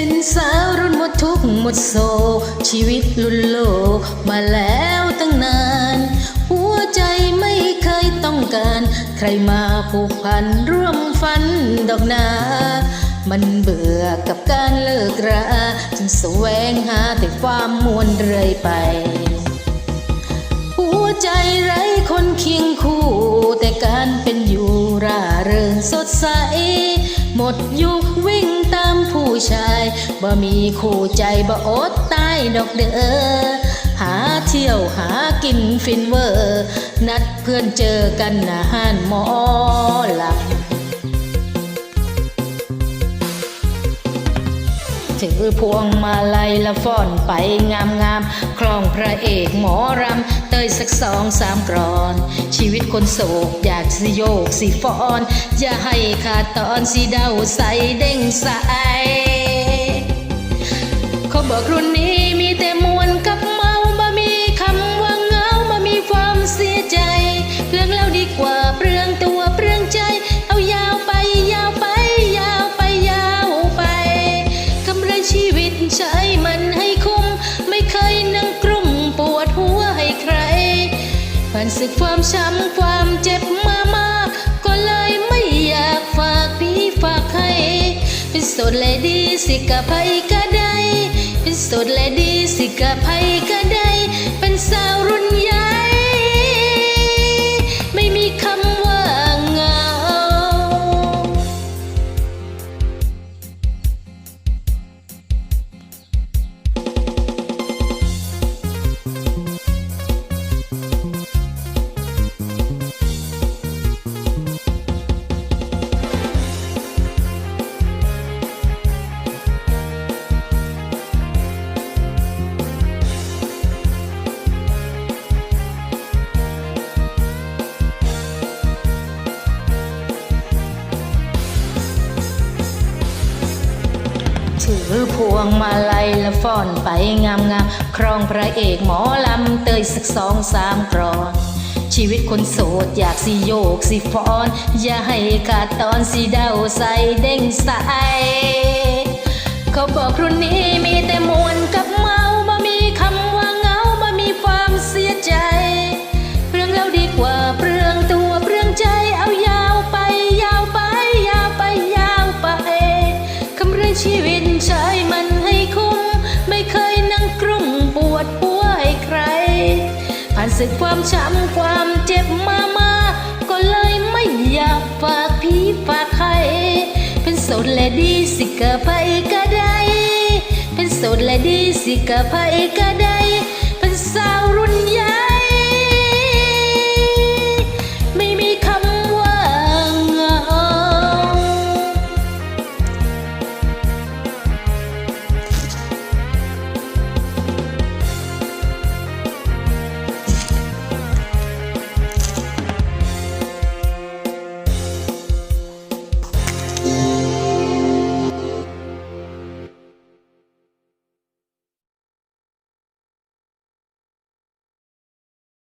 ็นสาวรุ่นหมดทุกข์หมดโศกชีวิตลุนโลกมาแล้วตั้งนาน หัวใจไม่เคยต้องการ ใครมาผูกพันร่วมฝันดอกนา มันเบื่อกับการเลิกราจึงแสวงหาแต่ความมวลเรื่อยไป หัวใจไร้คนเคียงคู่ แต่การเป็นอยู่ร่าเริงสดใส หมดยุควิ่งตา ผู้ชายบ่มีคู่ใจบ่อดตายดอกเด้อหาเที่ยวหากินฟินเวอร์นัดเพื่อนเจอกันอาหารหมอหลำถือพวงมาลัยละฟ้อนไปงามงามๆคลองพระเอกหมอร ยสักสองสามกรอน ชีวิตคนโศกอยากสิโยกสิฟอน อย่าให้ขาดตอนสีเดาใสเด้งใสเขาบอกรุ่นนี้ ผ่านศึกความช้ำความเจ็บมามากก็เลยไม่อยากฝากพี่ฝากใครเป็นสดและดีสิกะไพก็ได้ เป็นสดและดีสิกะไพก็ได้ เป็นสาวรุ่น ถือพวงมาลัยและฟ้อนไปงามงามๆครองพระเอกหมอลำเตยสักสองสามกรอน ชีวิตคนโสดอยากสิโยกสิฟอน อย่าให้ขาดตอนสิเดาใส่เด้งใส ชีวิตใช้มันให้คุ้ม ไม่เคยนั่งกรุ่มปวดหัวให้ใคร ผ่านศึกความช้ำความเจ็บมามากก็เลยไม่อยากฝากพี่ฝากใคร เป็นโสดและดีสิกะไปก็ได้ เป็นโสดและดีสิกะไปก็ได้